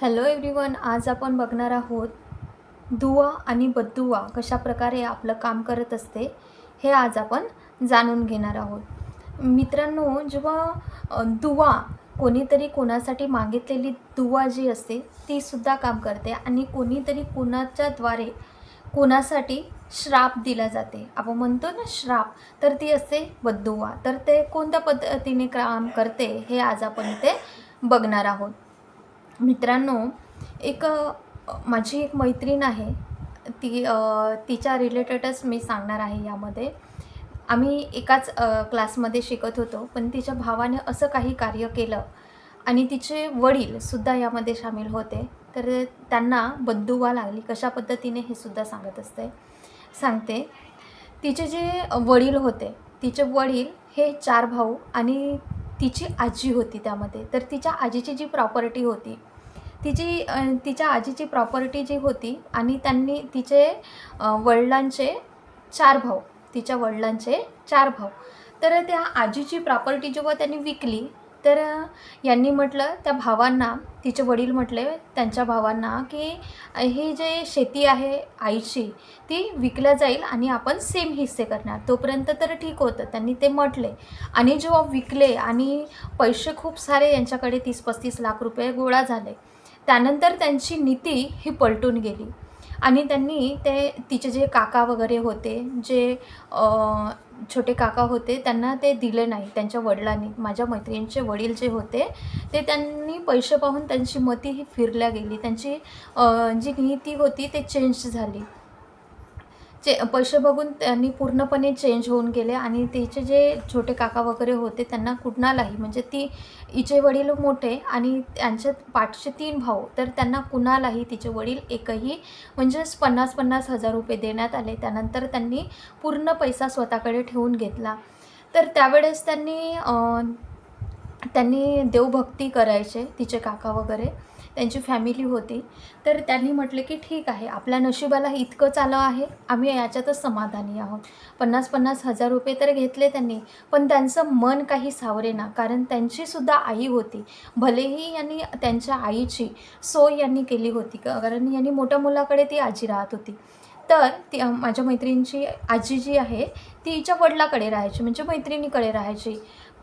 Hello everyone आज आपण बघणार आहोत दुवा आणि बद्दुवा कशा प्रकारे आपलं काम करत असते हे आज आपण जाणून घेणार आहोत. मित्रांनो जेव्हा दुवा कोणीतरी कोणासाठी मागितलेली दुवा जी असते ती सुद्धा काम करते आणि कोणीतरी कोणाच्याद्वारे कोणासाठी श्राप दिला जाते. आपण म्हणतो ना श्राप तर ती असते बद्दुवा तर ते कोणत्या पद्धतीने काम करते हे आज आपण इथे बघणार आहोत. मित्रांनो एक माझी एक मैत्रीण आहे. ती तिच्या रिलेटेडच मी सांगणार आहे यामध्ये. आम्ही एकाच क्लासमध्ये शिकत होतो पण तिच्या भावाने असं काही कार्य केलं आणि तिचे वडीलसुद्धा यामध्ये सामील होते. तर त्यांना बद्दुवा लागली. कशा पद्धतीने हे सुद्धा सांगत असते. सांगते. तिचे जे वडील होते तिचे वडील हे चार भाऊ आणि तिची आजी होती त्यामध्ये. तर तिच्या आजीची जी प्रॉपर्टी होती तिची तिच्या आजीची प्रॉपर्टी जी होती आणि त्यांनी तिचे वडिलांचे चार भाऊ तिच्या वडिलांचे चार भाऊ. तर त्या आजीची प्रॉपर्टी जेव्हा त्यांनी विकली तर यांनी म्हटलं त्या भावांना तिचे वडील म्हटले त्यांच्या भावांना की ही जे शेती आहे आईची ती विकल्या जाईल आणि आपण सेम हिस्से करणार. तोपर्यंत तर ठीक होतं त्यांनी ते म्हटले. आणि जेव्हा विकले आणि पैसे खूप सारे यांच्याकडे तीस पस्तीस लाख रुपये गोळा झाले त्यानंतर त्यांची नीती ही पलटून गेली. आणि त्यांनी ते तिचे जे काका वगैरे होते जे छोटे काका होते त्यांना ते दिले नाही त्यांच्या वडिलांनी. माझ्या मैत्रिणींचे वडील जे होते ते त्यांनी पैसे पाहून त्यांची मती ही फिरल्या गेली. त्यांची जी नीती होती ते चेंज झाली. चे पैसे बघून त्यांनी पूर्णपणे चेंज होऊन गेले आणि तिचे जे छोटे काका वगैरे होते त्यांना कुणालाही म्हणजे ती हिचे वडील मोठे आणि त्यांच्या पाठचे तीन भाऊ तर त्यांना कुणालाही तिचे वडील एकही म्हणजेच पन्नास पन्नास हजार रुपये देण्यात आले. त्यानंतर त्यांनी पूर्ण पैसा स्वतःकडे ठेवून घेतला. तर त्यावेळेस त्यांनी त्यांनी देवभक्ती करायचे तिचे काका वगैरे. त्यांची फॅमिली होती. तर त्यांनी म्हटले की ठीक आहे आपल्या नशिबाला इतकंच आलं आहे आम्ही याच्यातच समाधानी आहोत. पन्नास पन्नास हजार रुपये तर घेतले त्यांनी पण त्यांचं मन काही सावरे ना कारण त्यांचीसुद्धा आई होती. भलेही यांनी त्यांच्या आईची सोय यांनी केली होती का- कारण यांनी मोठ्या मुलाकडे ती आजी राहत होती. तर ती माझ्या मैत्रिणीची आजी जी आहे ती हिच्या वडिलाकडे राहायची म्हणजे मैत्रिणीकडे राहायची.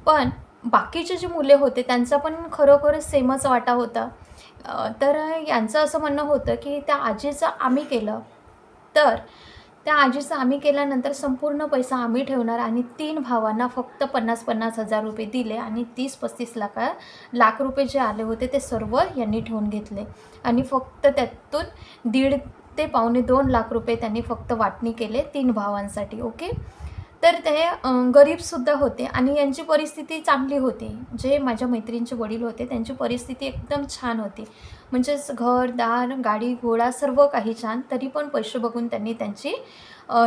पण बाकीचे जे मुले होते त्यांचा पण खरोखरच सेमच वाटा होता. तर यांचं असं म्हणणं होतं की त्या आजीचं आम्ही केलं. तर त्या आजीचं आम्ही केल्यानंतर संपूर्ण पैसा आम्ही ठेवणार आणि तीन भावांना फक्त पन्नास पन्नास हजार रुपये दिले आणि तीस पस्तीस लाखा लाख रुपये जे आले होते ते सर्व यांनी ठेवून घेतले. आणि फक्त त्यातून दीड ते पावणे दोन लाख रुपये त्यांनी फक्त वाटणी केले तीन भावांसाठी ओके? तर ते गरीबसुद्धा होते आणि यांची परिस्थिती चांगली होती. जे माझ्या मैत्रिणीचे वडील होते त्यांची परिस्थिती एकदम छान होती. म्हणजेच घर दार गाडी घोडा सर्व काही छान तरी पण पैसे बघून त्यांनी त्यांची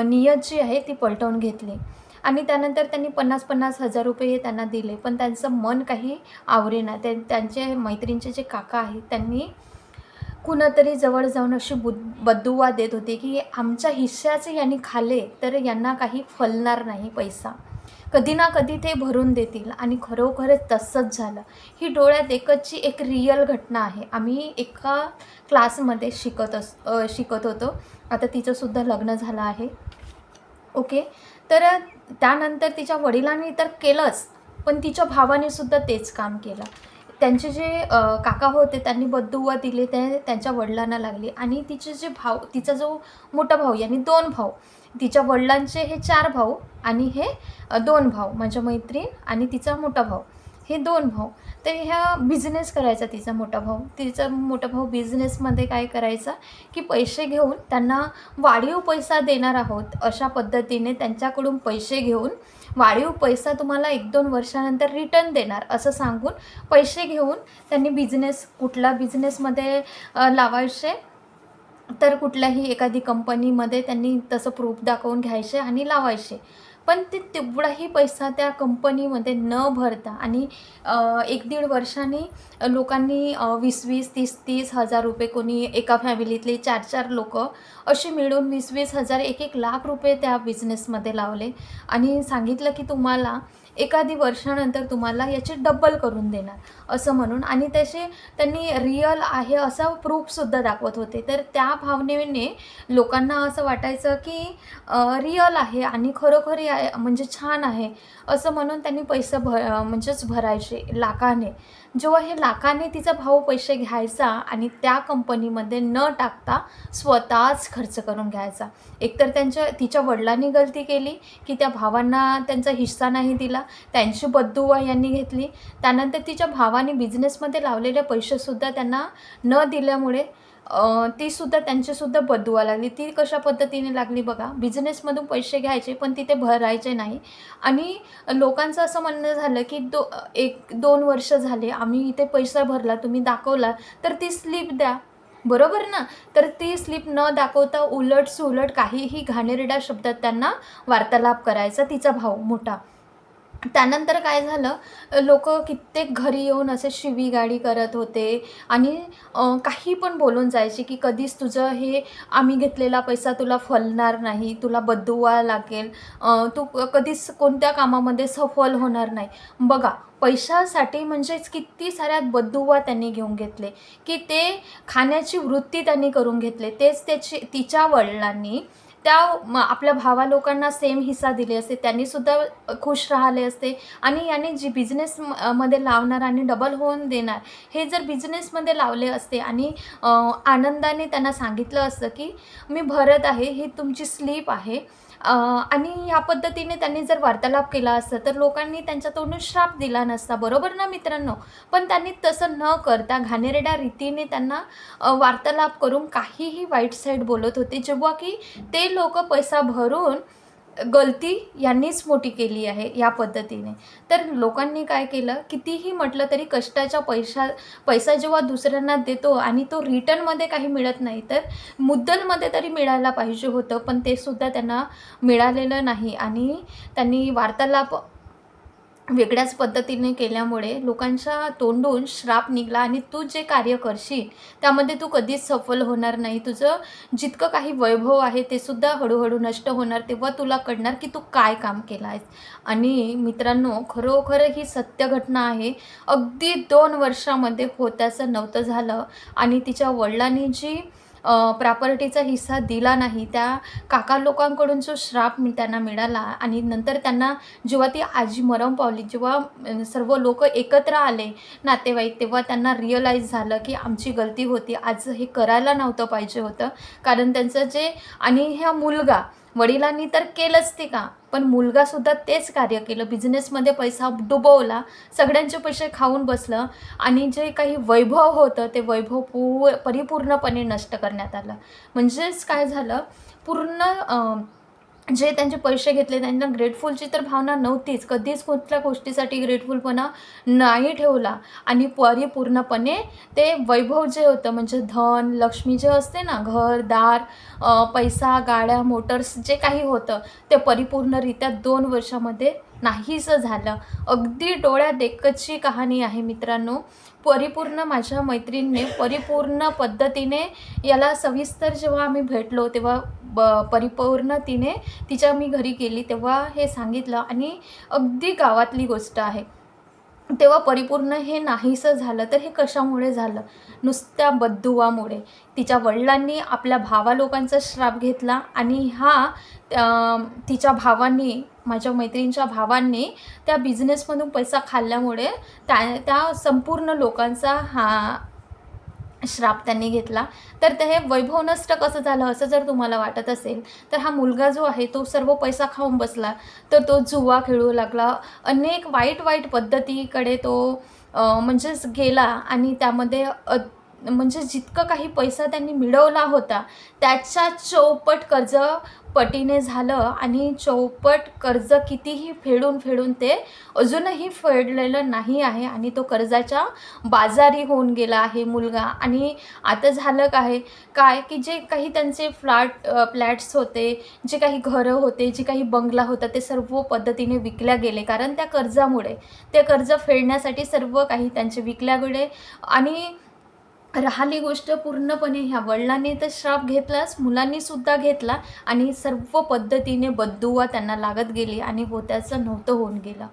नियत जी आहे ती पलटवून घेतली. आणि त्यानंतर त्यांनी पन्नास पन्नास हजार रुपये त्यांना दिले. पण त्यांचं मन काही आवरेना. ते त्यांचे मैत्रिणीचे जे काका आहेत त्यांनी कुणातरी जवळ जाऊन अशी बुद बद्दुवा देत होते की आमच्या हिश्श्याचे यांनी खाल्ले तर यांना काही फलणार नाही पैसा. कधी ना कधी ते भरून देतील आणि खरोखरच तसंच झालं. ही डोळ्यात एकचची एक रिअल घटना आहे. आम्ही एका क्लासमध्ये शिकत अस शिकत होतो. आता तिचंसुद्धा लग्न झालं आहे. ओके? तर त्यानंतर तिच्या वडिलांनी तर केलंच पण तिच्या भावाने सुद्धा तेच काम केलं. त्यांचे जे काका होते त्यांनी बद्दुवा दिले ते त्यांच्या वडिलांना लागले. आणि तिचे जे भाऊ तिचा जो मोठा भाऊ यांनी दोन भाऊ तिच्या वडिलांचे हे चार भाऊ आणि हे दोन भाऊ माझ्या मैत्रीण आणि तिचा मोठा भाऊ. हे दोन भाऊ. तर ह्या बिझनेस करायचा तिचा मोठा भाऊ. तिचा मोठा भाऊ बिझनेसमध्ये काय करायचा की पैसे घेऊन त्यांना वाढीव पैसा देणार आहोत अशा पद्धतीने त्यांच्याकडून पैसे घेऊन वाढीव पैसा तुम्हाला एक दोन वर्षानंतर रिटर्न देणार असं सांगून पैसे घेऊन त्यांनी बिझनेस कुठला बिझनेसमध्ये लावायचे तर कुठल्याही एखादी कंपनीमध्ये त्यांनी तसं प्रूफ दाखवून घ्यायचे आणि लावायचे. पण ते तेवढाही पैसा त्या कंपनीमध्ये न भरता आणि एक दीड वर्षाने लोकांनी वीस वीस तीस तीस हजार रुपये कोणी एका फॅमिलीतले चार चार लोक असे मिळून वीस वीस हजार एक एक लाख रुपये त्या बिझनेसमध्ये लावले. आणि सांगितलं की तुम्हाला एखादी वर्षानंतर तुम्हाला याचे डबल करून देणार असं म्हणून. आणि त्याचे त्यांनी रिअल आहे असा प्रूफसुद्धा दाखवत होते. तर त्या भावनेने लोकांना असं वाटायचं की रिअल आहे आणि खरोखरी आहे म्हणजे छान आहे असं म्हणून त्यांनी पैसे भ म्हणजेच भरायचे लाखाने. जेव्हा हे लाखाने तिचा भाऊ पैसे घ्यायचा आणि त्या कंपनीमध्ये न टाकता स्वतःच खर्च करून घ्यायचा. एकतर त्यांच्या तिच्या वडिलांनी गलती केली की त्या भावांना त्यांचा हिस्सा नाही दिला त्यांची बद्दुवा यांनी घेतली. त्यानंतर तिच्या भावाने बिझनेसमध्ये लावलेले पैसेसुद्धा त्यांना न दिल्यामुळे तीसुद्धा त्यांचीसुद्धा बदुवा लागली. ती कशा पद्धतीने लागली बघा. बिझनेसमधून पैसे घ्यायचे पण तिथे भरायचे नाही. आणि लोकांचं असं म्हणणं झालं की दो एक दोन वर्ष झाले आम्ही इथे पैसा भरला तुम्ही दाखवला तर ती स्लिप द्या. बरोबर ना? तर ती स्लिप न दाखवता उलट सुलट काहीही घाणेरड्या शब्दात त्यांना वार्तालाप करायचा तिचा भाऊ मोठा. त्यानंतर काय झालं लोक कित्येक घरी येऊन असे शिवीगाडी करत होते. आणि काही पण बोलून जायचे की कधीच तुझं हे आम्ही घेतलेला पैसा तुला फलणार नाही तुला बदुवा लागेल. तू कधीच कोणत्या कामामध्ये सफल होणार नाही. बघा पैशासाठी म्हणजेच किती साऱ्या बदुवा त्यांनी घेऊन घेतले. की ते खाण्याची वृत्ती त्यांनी करून घेतले. तेच त्याची तिच्या वडिलांनी त्या म- आपल्या भावा लोकांना सेम हिस्सा दिले असते. त्यांनी सुद्धा खुश राहिले असते. आणि याने जी बिझनेस मध्ये लावणार आणि डबल होऊन देणार हे जर बिझनेसमध्ये लावले असते आणि आनंदाने त्यांना सांगितलं असतं की मी भरत आहे ही तुमची स्लीप आहे. आणि ह्या पद्धतीने त्यांनी जर वार्तालाप केला असता तर लोकांनी त्यांच्या तोंडून श्राप दिला नसता. बरोबर ना मित्रांनो? पण त्यांनी तसं न करता घाणेरड्या रीतीने त्यांना वार्तालाप करून काहीही वाईट साईड बोलत होते. जेव्हा की ते लोक पैसा भरून गलती यांनीच मोठी केली आहे या पद्धतीने. तर लोकांनी काय केलं? कितीही म्हटलं तरी कष्टाच्या पैशा पैसा जेव्हा दुसऱ्यांना देतो आणि तो रिटर्नमध्ये काही मिळत नाही तर मुद्दलमध्ये तरी मिळायला पाहिजे होतं पण ते सुद्धा त्यांना मिळालेलं नाही आणि त्यांनी वार्तालाप वेगळ्याच पद्धतीने केल्यामुळे लोकांच्या तोंडून श्राप निघला आणि तू जे कार्य करशील त्यामध्ये तू कधीच सफल होणार नाही. तुझं जितकं काही वैभव आहे ते सुद्धा हळूहळू नष्ट होणार तेव्हा तुला कळणार की तू काय काम केलं आहेस आणि मित्रांनो खरोखर ही सत्य घटना आहे. अगदी दोन वर्षामध्ये होत्याचं नव्हतं झालं आणि तिच्या वडिलांनी जी प्रॉपर्टीचा हिस्सा दिला नाही त्या काका लोकांकडून जो श्राप मी त्यांना मिळाला आणि नंतर त्यांना जेव्हा ती आजी मरम पावली जेव्हा सर्व लोक एकत्र आले नातेवाईक तेव्हा त्यांना रिअलाईज झालं की आमची गलती होती. आज हे करायला नव्हतं पाहिजे होतं. कारण त्यांचं जे आणि ह्या मुलगा वडिलांनी तर केलंच ते का पण मुलगासुद्धा तेच कार्य केलं. बिझनेसमध्ये पैसा डुबवला सगळ्यांचे पैसे खाऊन बसलं आणि जे काही वैभव होतं ते वैभव पू परिपूर्णपणे नष्ट करण्यात आलं. म्हणजेच काय झालं? पूर्ण जे त्यांचे पैसे घेतले त्यांना ग्रेटफुलची तर भावना नव्हतीच. कधीच कुठल्या गोष्टीसाठी ग्रेटफुलपणा नाही ठेवला. आणि परिपूर्णपणे ते वैभव जे होतं म्हणजे धन लक्ष्मी जे असते ना घर दार पैसा गाड्या मोटर्स जे काही होतं ते परिपूर्णरित्या दोन वर्षामध्ये नाहीसं झालं. अगदी डोळ्या देखतची कहाणी आहे मित्रांनो परिपूर्ण माझ्या मैत्रिणीने परिपूर्ण पद्धतीने याला सविस्तर जेव्हा आम्ही भेटलो तेव्हा ब परिपूर्ण तिने तिच्या मी घरी गेली तेव्हा हे सांगितलं. आणि अगदी गावातली गोष्ट आहे. तेव्हा परिपूर्ण हे नाहीसं झालं तर हे कशामुळे झालं? नुसत्या बद्दुवामुळे. तिच्या वडिलांनी आपल्या भावा लोकांचा श्राप घेतला आणि हा तिच्या भावांनी माझ्या मैत्रिणीच्या भावांनी त्या बिझनेसमधून पैसा खाल्ल्यामुळे त्या त्या संपूर्ण लोकांचा हा श्राप त्यांनी घेतला. तर ते हे वैभव नष्ट कसं झालं असं जर तुम्हाला वाटत असेल तर हा मुलगा जो आहे तो सर्व पैसा खाऊन बसला. तर तो जुवा खेळू लागला. अनेक वाईट वाईट पद्धतीकडे तो म्हणजेच गेला आणि त्यामध्ये म्हणजे जितकं काही पैसा त्यांनी मिळवला होता त्याच्या चौपट कर्ज पटीने झालं आणि चौपट कर्ज कितीही फेडून फेडून ते अजूनही फेडलेलं नाही आहे आणि तो कर्जाच्या बाजारी होऊन गेला आहे मुलगा. आणि आता झालं काय? काय की जे काही त्यांचे फ्लॅट फ्लॅट्स होते जे काही घरं होते जे काही बंगला होता ते सर्व पद्धतीने विकल्या गेले. कारण त्या कर्जामुळे ते कर्ज फेडण्यासाठी सर्व काही त्यांचे विकल्या गेले. आणि राहिली गोष्ट पूर्णपणे. ह्या वडिलांनी तर श्राप घेतलाच मुलांनी सुद्धा घेतला आणि सर्व पद्धतीने बद्दुवा त्यांना लागत गेली आणि होत्याचं नव्हतं होऊन गेलं.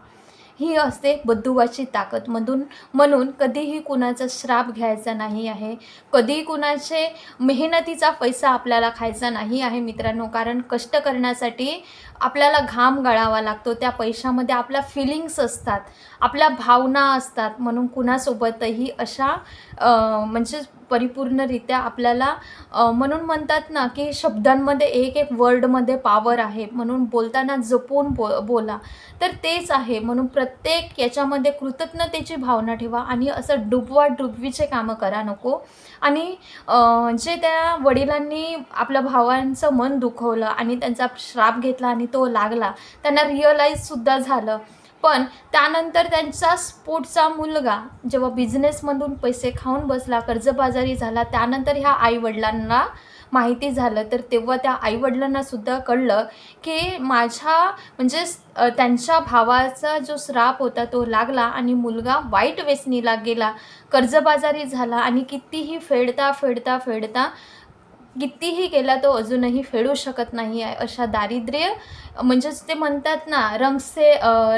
ही असते बद्दुवाची ताकद म्हणून म्हणून कधीही कुणाचा श्राप घ्यायचा नाही आहे. कधीही कुणाचे मेहनतीचा पैसा आपल्याला खायचा नाही आहे मित्रांनो. कारण कष्ट करण्यासाठी आपल्याला घाम गाळावा लागतो. त्या पैशामध्ये आपल्या फिलिंग्स असतात. आपल्या भावना असतात. म्हणून कुणासोबतही अशा म्हणजे परिपूर्णरित्या आपल्याला म्हणून म्हणतात ना की शब्दांमध्ये एक एक वर्डमध्ये पावर आहे म्हणून बोलताना जपून बो बोला. तर तेच आहे. म्हणून प्रत्येक याच्यामध्ये कृतज्ञतेची भावना ठेवा आणि असं डुबवा डुबवीचे कामं करा नको. आणि जे त्या वडिलांनी आपल्या भावांचं मन दुखवलं आणि त्यांचा श्राप घेतला आणि तो लागला त्यांना रिअलाईजसुद्धा झालं. पण त्यानंतर त्यांचा स्पोर्टचा मुलगा जेव्हा बिझनेसमधून पैसे खाऊन बसला कर्जबाजारी झाला त्यानंतर ह्या आईवडिलांना माहिती झालं. तर तेव्हा त्या आईवडिलांनासुद्धा कळलं की माझ्या म्हणजे त्यांच्या भावाचा जो श्राप होता तो लागला आणि मुलगा वाईट व्यसनीला गेला कर्जबाजारी झाला आणि कितीही फेडता फेडता फेडता कितीही केला तो अजूनही फेडू शकत नाही आहे अशा दारिद्र्य म्हणजेच ते म्हणतात ना रंग से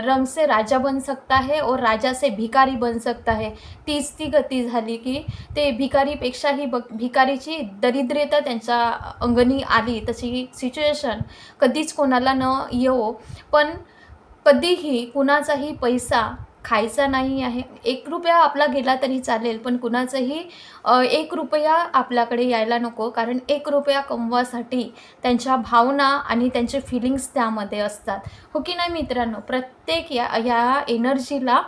रंग से राजा बन सकता है और राजा से भिकारी बन सकता है. तीच ती गती झाली की ते भिकारीपेक्षाही बघ भिकारीची दरिद्र्यता त्यांच्या अंगणी आली. तशी सिच्युएशन कधीच कोणाला न येवो. पण कधीही कुणाचाही पैसा खायचा नाही आहे. एक रुपया आपला गेला तरी चालेल पण कुणाचंही एक रुपया आपल्याकडे यायला नको कारण एक रुपया कमवासाठी त्यांच्या भावना आणि त्यांचे फिलिंग्स त्यामध्ये असतात. हो की नाही मित्रांनो? प्रत्येक या या एनर्जीला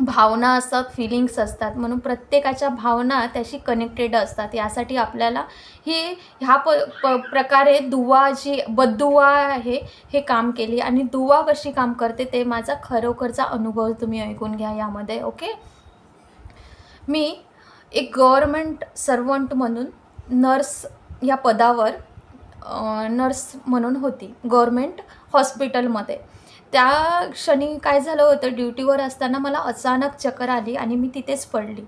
भावना असतात फिलिंग्स असतात. म्हणून प्रत्येकाच्या भावना त्याशी कनेक्टेड असतात. यासाठी आपल्याला ही ह्या प प प्रकारे दुवा जी बद्दुवा आहे हे काम केली. आणि दुवा कशी काम करते ते माझा खरोखरचा अनुभव तुम्ही ऐकून घ्या यामध्ये ओके? मी एक गव्हर्मेंट सर्वंट म्हणून नर्स या पदावर नर्स म्हणून होती. गव्हर्मेंट हॉस्पिटलमध्ये त्या क्षणी काय झालं होतं ड्युटीवर असताना मला अचानक चक्कर आली आणि मी तिथेच पडली.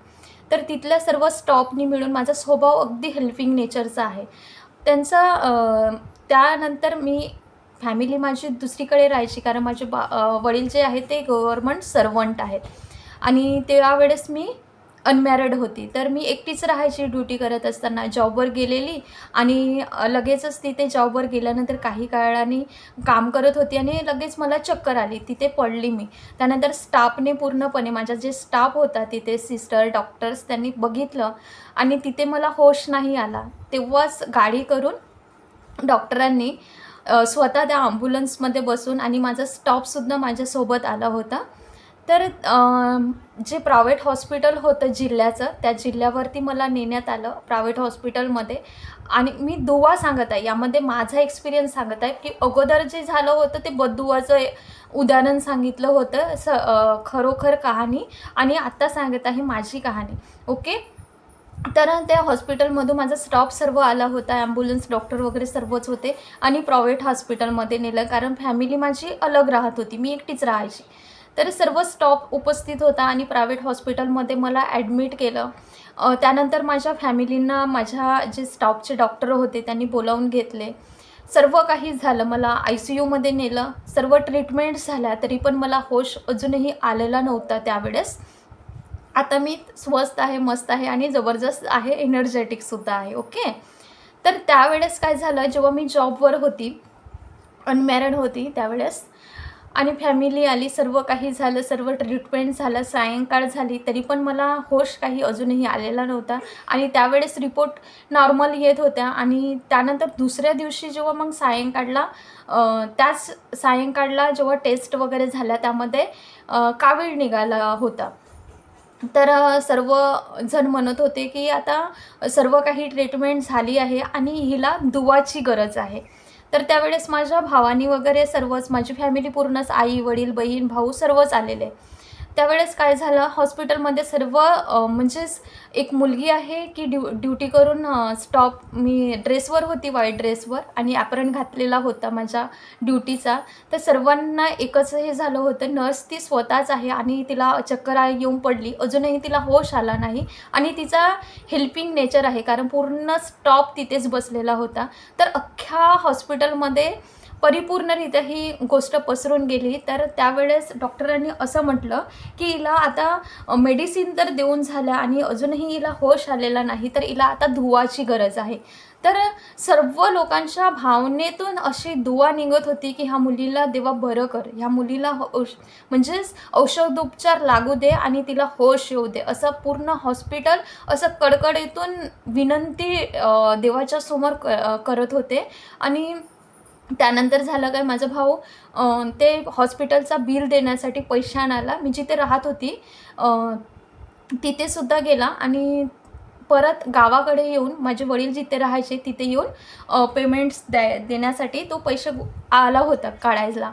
तर तिथल्या सर्व स्टॉपनी मिळून माझा स्वभाव अगदी हेल्पिंग नेचरचा आहे. त्यांचा त्यानंतर मी फॅमिली माझी दुसरीकडे राहायची कारण माझे बा वडील जे आहेत ते गव्हर्मेंट सर्वंट आहेत. आणि त्यावेळेस मी अनमॅरिड होती. तर मी एकटीच राहायची ड्युटी करत असताना जॉबवर गेलेली आणि लगेचच तिथे जॉबवर गेल्यानंतर काही काळाने काम करत होती आणि लगेच मला चक्कर आली. तिथे पडली मी. त्यानंतर स्टाफने पूर्णपणे माझा जे स्टाफ होता तिथे सिस्टर डॉक्टर्स त्यांनी बघितलं आणि तिथे मला होश नाही आला. तेव्हाच गाडी करून डॉक्टरांनी स्वतः त्या ॲम्ब्युलन्समध्ये बसून आणि माझा स्टॉपसुद्धा माझ्यासोबत आला होता. तर जे प्रायव्हेट हॉस्पिटल होतं जिल्ह्याचं त्या जिल्ह्यावरती मला नेण्यात आलं प्रायव्हेट हॉस्पिटलमध्ये. आणि मी दुवा सांगत आहे यामध्ये माझा एक्सपिरियन्स सांगत आहे की अगोदर जे झालं होतं ते बद्दुवाचं उदाहरण सांगितलं होतं स खरोखर कहाणी. आणि आत्ता सांगत आहे माझी कहाणी ओके? तर त्या हॉस्पिटलमधून माझा स्टॉप सर्व आला होता ॲम्ब्युलन्स डॉक्टर वगैरे सर्वच होते. आणि प्रायव्हेट हॉस्पिटलमध्ये नेलं कारण फॅमिली माझी अलग राहत होती मी एकटीच राहायची. तर सर्व स्टॉप उपस्थित होता आणि प्रायव्हेट हॉस्पिटलमध्ये मला ॲडमिट केलं. त्यानंतर माझ्या फॅमिलींना माझ्या जे स्टॉपचे डॉक्टर होते त्यांनी बोलावून घेतले. सर्व काही झालं मला आय सी यूमध्ये नेलं. सर्व ट्रीटमेंट्स झाल्या तरी पण मला होश अजूनही आलेला नव्हता त्यावेळेस. आता मी स्वस्त आहे मस्त आहे आणि जबरदस्त आहे एनर्जेटिकसुद्धा आहे ओके तर त्यावेळेस काय झालं जेव्हा मी जॉबवर होती अनमॅरिड होती त्यावेळेस आणि फॅमिली आली सर्व काही झालं सर्व ट्रीटमेंट झालं सायंकाळ झाली तरी पण मला होश काही अजूनही आलेला नव्हता. आणि त्यावेळेस रिपोर्ट नॉर्मल येत होत्या. आणि त्यानंतर दुसऱ्या दिवशी जेव्हा मग सायंकाळला त्याच सायंकाळला जेव्हा टेस्ट वगैरे झाल्या त्यामध्ये कावीळ निघाला होता. तर सर्व जण म्हणत होते की आता सर्व काही ट्रीटमेंट झाली आहे आणि हिला दुवाची गरज आहे. तर त्यावेळेस माझ्या भावानी वगैरे सर्वच माझी फॅमिली पूर्णच आई वडील बहीण भाऊ सर्वच आलेले. त्यावेळेस काय झालं? हॉस्पिटलमध्ये सर्व म्हणजेच एक मुलगी आहे की ड्यू ड्युटी करून स्टॉप मी ड्रेसवर होती व्हाईट ड्रेसवर आणि ॲपरन घातलेला होता माझ्या ड्युटीचा. तर सर्वांना एकच हे झालं होतं नर्स ती स्वतःच आहे आणि तिला चक्कर येऊन पडली. अजूनही तिला होश आला नाही आणि तिचा हेल्पिंग नेचर आहे कारण पूर्ण स्टॉप तिथेच बसलेला होता. तर अख्ख्या हॉस्पिटलमध्ये परिपूर्णरित्या ही गोष्ट पसरून गेली. तर त्यावेळेस डॉक्टरांनी असं म्हटलं की हिला आता मेडिसिन तर देऊन झाल्या आणि अजूनही हिला होश आलेला नाही तर हिला आता धुवाची गरज आहे. तर सर्व लोकांच्या भावनेतून अशी दुवा निघत होती की ह्या मुलीला देवा बरं कर ह्या मुलीला औष म्हणजेच औषधोपचार लागू दे आणि तिला होश येऊ दे असं पूर्ण हॉस्पिटल असं कडकडीतून विनंती देवाच्या समोर क करत होते. आणि त्यानंतर झालं काय माझा भाऊ ते हॉस्पिटलचा बिल देण्यासाठी पैसे आणायला मी जिथे राहत होती तिथेसुद्धा गेला आणि परत गावाकडे येऊन माझे वडील जिथे राहायचे तिथे येऊन पेमेंट्स द्या देण्यासाठी तो पैसे आला होता काढायला.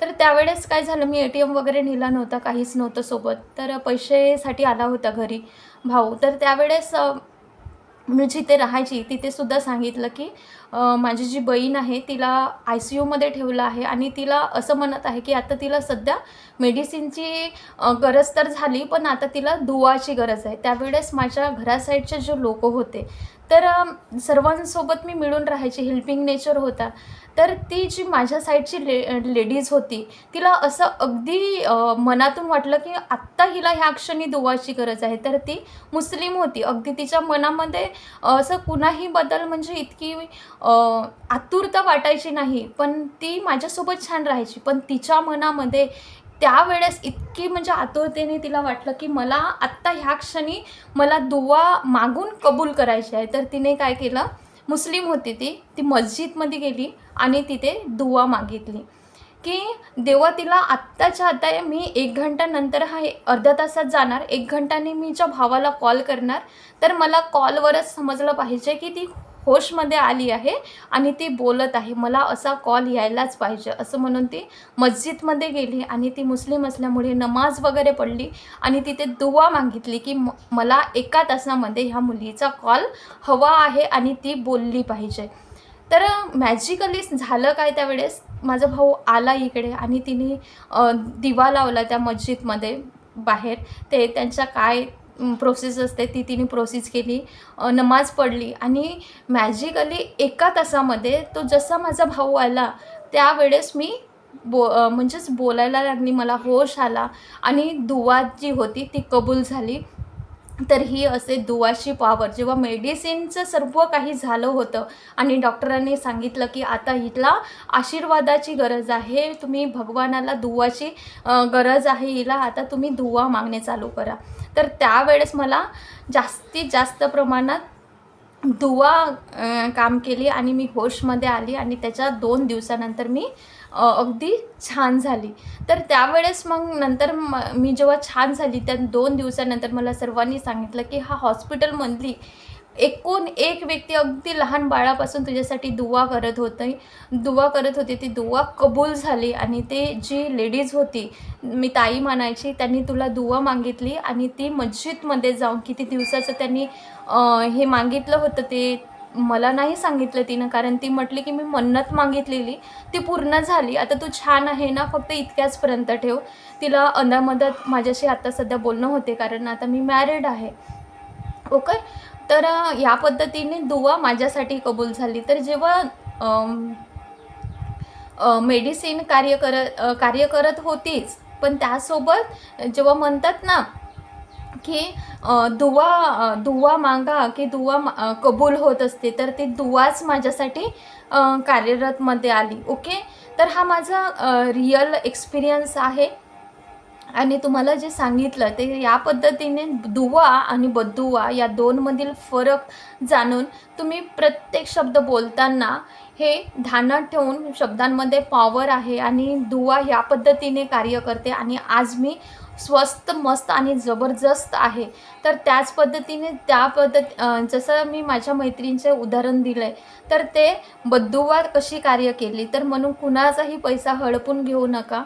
तर त्यावेळेस काय झालं मी ए टी एम वगैरे नेला नव्हता काहीच नव्हतं सोबत. तर पैसेसाठी आला होता घरी भाऊ. तर त्यावेळेस मी जिथे राहायची तिथेसुद्धा सांगितलं की माझी जी बहीण आहे तिला आय सी यूमध्ये ठेवलं आहे आणि तिला असं म्हणत आहे की आता तिला सध्या मेडिसिनची गरज तर झाली पण आता तिला दुवाची गरज आहे. त्यावेळेस माझ्या घरासाईडचे जे लोक होते तर सर्वांसोबत मी मिळून राहायची. हेल्पिंग नेचर होता. तर ती जी माझ्या साईडची ले लेडीज होती तिला असं अगदी मनातून वाटलं की आत्ता हिला ह्या क्षणी दुवाची गरज आहे. तर ती मुस्लिम होती. अगदी तिच्या मनामध्ये असं कुणाही बदल म्हणजे इतकी आतुरता वाटायची नाही. पण ती माझ्यासोबत छान राहायची. पण तिच्या मनामध्ये त्यावेळेस इतकी म्हणजे आतुरतेने तिला वाटलं की मला आत्ता ह्या क्षणी मला दुवा मागून कबूल करायची आहे. तर तिने काय केलं? मुस्लिम होती ती. ती मस्जिदमध्ये गेली आणि तिथे दुवा मागितली. की देवा तिला आत्ताच्या आता मी एक घंटानंतर हा अर्ध्या तासात जाणार एक घंटाने मी ज्या भावाला कॉल करणार तर मला कॉलवरच समजलं पाहिजे की ती होशमध्ये आली आहे आणि ती बोलत आहे. मला असा कॉल यायलाच पाहिजे. असं म्हणून ती मस्जिदमध्ये गेली आणि ती मुस्लिम असल्यामुळे नमाज वगैरे पडली आणि तिथे दुवा मागितली की म मला एका तासामध्ये ह्या मुलीचा कॉल हवा आहे आणि ती बोलली पाहिजे. तर मॅजिकली झालं काय त्यावेळेस? माझा भाऊ आला इकडे आणि तिने दिवा लावला त्या मस्जिदमध्ये बाहेर. ते त्यांच्या काय प्रोसेस असते ती तिने प्रोसेस केली नमाज पडली आणि मॅजिकली एका तासामध्ये तो जसा माझा भाऊ आला त्यावेळेस मी बो म्हणजेच बोलायला लागली मला होश आला. आणि दुवा जी होती ती कबूल झाली. तर ही असे दुवाची पॉवर जेव्हा मेडिसिनचं सर्व काही झालं होतं आणि डॉक्टरांनी सांगितलं की आता हिला आशीर्वादाची गरज आहे तुम्ही भगवानाला दुवाची गरज आहे हिला आता तुम्ही दुवा मागणे चालू करा. तर त्यावेळेस मला जास्तीत जास्त प्रमाणात दुवा काम केली आणि मी होशमध्ये आली आणि त्याच्या दोन दिवसानंतर मी अगदी छान झाली. तर त्यावेळेस मग नंतर म मी जेव्हा छान झाली त्या दोन दिवसानंतर मला सर्वांनी सांगितलं की हा हॉस्पिटलमधली एकूण एक व्यक्ती अगदी लहान बाळापासून तुझ्यासाठी दुवा करत होती. दुवा करत होती ती दुवा कबूल झाली आणि ते जी लेडीज होती मी ताई मानायची त्यांनी तुला दुवा मागितली आणि ती मस्जिदमध्ये जाऊन किती दिवसाचं त्यांनी हे मागितलं होतं ते मला नाही सांगितलं तिनं कारण ती म्हटली की मी मन्नत मागितलेली ती पूर्ण झाली. आता तू छान आहे ना फक्त इतक्याचपर्यंत ठेव. तिला अनामदत माझ्याशी आता सध्या बोलणं होते कारण आता मी मॅरिड आहे. ओके तर या पद्धतीने दुवा माझ्यासाठी कबूल झाली. तर जेव्हा मेडिसिन कार्य करत कार्य करत होतीच पण त्यासोबत जेव्हा म्हणतात ना की दुवा दुवा मागा की दुवा मा- कबूल होत असते तर ती दुवाच माझ्यासाठी कार्यरतमध्ये आली. ओके? तर हा माझा रिअल एक्सपिरियन्स आहे. आणि तुम्हाला जे सांगितलं ते या पद्धतीने दुवा आणि बद्दुवा या दोनमधील फरक जाणून तुम्ही प्रत्येक शब्द बोलताना हे ध्यानात ठेवून शब्दांमध्ये पॉवर आहे आणि दुवा या पद्धतीने कार्य करते. आणि आज मी स्वस्त मस्त आणि जबरदस्त आहे. तर त्याच पद्धतीने त्या पद्धत जसं मी माझ्या मैत्रिणीचे उदाहरण दिलं आहे तर ते बद्दुवार कशी कार्य केली? तर म्हणून कुणाचाही पैसा हडपून घेऊ नका.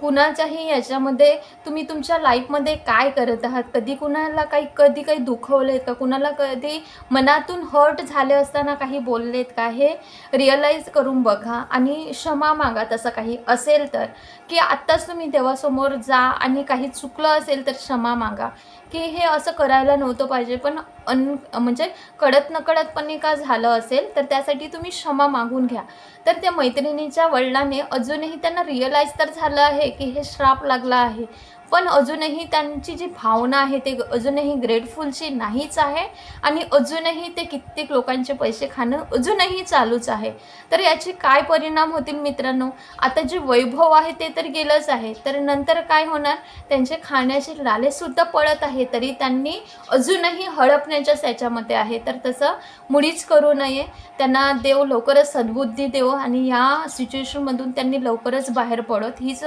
कुणाच्याही याच्यामध्ये तुम्ही तुमच्या लाईफमध्ये काय करत आहात? कधी कुणाला काही कधी काही दुखवलेत का? कुणाला कधी मनातून हर्ट झाले असताना काही बोललेत का? हे रिअलाईज करून बघा आणि क्षमा मागा तसं काही असेल तर. की आत्ताच तुम्ही देवासमोर जा आणि काही चुकलं असेल तर क्षमा मागा. की हे असं करायला नव्हतं पाहिजे. पण अन म्हणजे कळत नकळतपणे का झालं असेल तर त्यासाठी तुम्ही क्षमा मागून घ्या. तर त्या मैत्रिणीच्या वडिलाने अजूनही त्यांना रिअलाईज तर झालं आहे की हे श्राप लागला आहे. पण अजूनही त्यांची जी भावना आहे ते अजूनही ग्रेटफुलची नाहीच आहे आणि अजूनही ते कित्येक लोकांचे पैसे खाणं अजूनही चालूच आहे. तर याचे काय परिणाम होतील मित्रांनो? आता जे वैभव आहे ते तर गेलंच आहे. तर नंतर काय होणार? त्यांचे खाण्याचे लालेसुद्धा पडत आहे तरी त्यांनी अजूनही हडपण्याच्याच याच्यामध्ये आहे. तर तसं मुळीच करू नये. त्यांना देव लवकरच सद्बुद्धी देव आणि या सिच्युएशनमधून त्यांनी लवकरच बाहेर पडत. हीच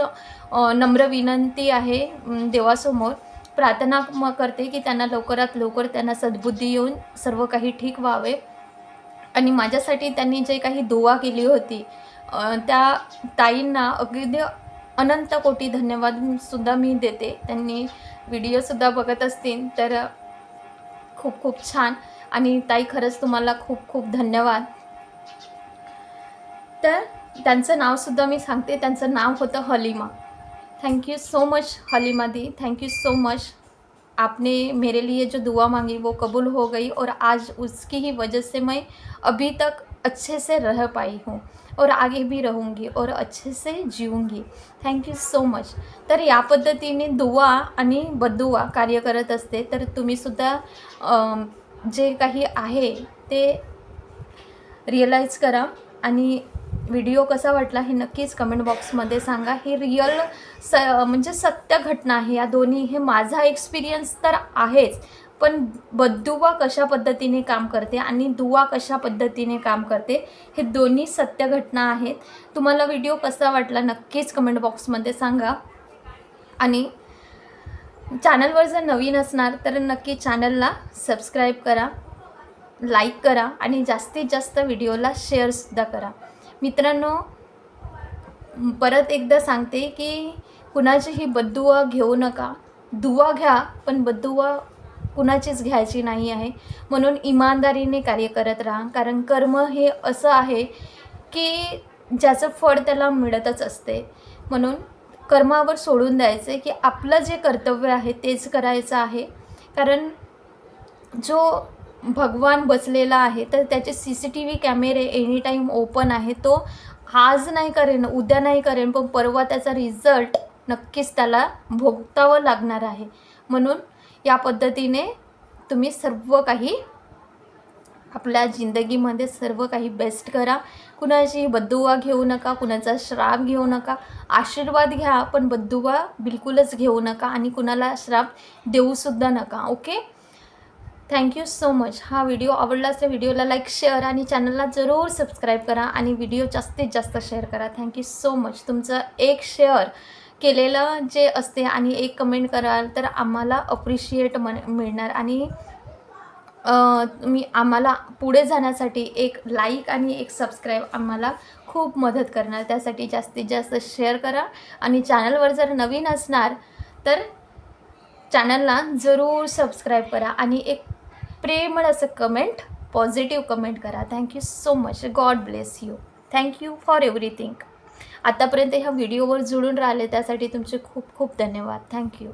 नम्र विनंती आहे देवासमोर. प्रार्थना म करते की त्यांना लवकरात लवकर त्यांना सद्बुद्धी येऊन सर्व काही ठीक व्हावे. आणि माझ्यासाठी त्यांनी जे काही दुवा केली होती त्या ताईंना अगदी अनंत कोटी धन्यवाद सुद्धा मी देते. त्यांनी व्हिडिओसुद्धा बघत असतील तर खूप खूप छान. आणि ताई खरंच तुम्हाला खूप खूप धन्यवाद. तर त्यांचं नावसुद्धा मी सांगते त्यांचं नाव होतं Halima. Thank you so much Halima the thank you so much आपने मेरे लिए जो दुआ मांगी वो कबूल हो गई और आज उसकी ही वजह से मैं अभी तक अच्छे से रह पाई हूँ और आगे भी रहूँगी और अच्छे से जीऊँगी। थँक्यू सो मच तर या पद्धतीने दुवा आणि बदुवा कार्य करत असते तर तुम्हीसुद्धा जे काही आहे ते रिअलाईज करा आणि व्हिडिओ कसा वाटला हे नक्कीच कमेंट बॉक्समध्ये सांगा. हे रिअल स म्हणजे सत्य घटना आहे. या दोन्ही हे माझा एक्सपिरियन्स तर आहेच. पण बद्दुवा कशा पद्धतीने काम करते आणि दुवा कशा पद्धतीने काम करते हे दोन्ही सत्य घटना आहेत. तुम्हाला व्हिडिओ कसा वाटला नक्कीच कमेंट बॉक्समध्ये सांगा. आणि चॅनलवर जर नवीन असणार तर नक्की चॅनलला सबस्क्राईब करा लाईक करा आणि जास्तीत जास्त व्हिडिओला शेअरसुद्धा करा. मित्रांनो परत एकदा सांगते की कुणाचीही बद्दुवा घेऊ नका. दुवा घ्या पण बद्दुवा कुणाचीच घ्यायची नाही आहे. म्हणून इमानदारीने कार्य करत राहा. कारण कर्म हे असं आहे की ज्याचं फळ त्याला मिळतच असते. म्हणून कर्मावर सोडून द्यायचं की आपलं जे कर्तव्य आहे तेच करायचं आहे. कारण जो भगवान बसलेला आहे तर त्याचे सी सी टी व्ही कॅमेरे एनी टाईम ओपन आहे. तो आज नाही करेन उद्या नाही करेन पण परवा त्याचा रिझल्ट नक्कीच त्याला भोगतावं लागणार आहे. म्हणून या पद्धतीने तुम्ही सर्व काही आपल्या जिंदगीमध्ये सर्व काही बेस्ट करा. कुणाची बद्दुवा घेऊ नका कुणाचा श्राप घेऊ नका. आशीर्वाद घ्या पण बद्दुवा बिलकुलच घेऊ नका आणि कुणाला श्राप देऊसुद्धा नका okay thank you so much हा व्हिडिओ आवडला असल्या व्हिडिओला लाईक शेअर आणि चॅनलला जरूर सबस्क्राईब करा आणि व्हिडिओ जास्तीत जास्त शेअर करा. थँक्यू सो मच तुमचं एक शेअर केलेलं जे असते आणि एक कमेंट कराल तर आम्हाला अप्रिशिएट मन मिळणार. आणि तुम्ही आम्हाला पुढे जाण्यासाठी एक लाईक आणि एक सबस्क्राईब आम्हाला खूप मदत करणार. त्यासाठी जास्तीत जास्त शेअर करा आणि चॅनलवर जर नवीन असणार तर चॅनलला जरूर सबस्क्राईब करा. आणि एक प्रेमळ असं कमेंट पॉझिटिव्ह कमेंट करा. Thank you so much God bless you thank you for everything आतापर्यंत ह्या व्हिडिओवर जुळून राहिले त्यासाठी तुमचे खूप खूप धन्यवाद. थँक्यू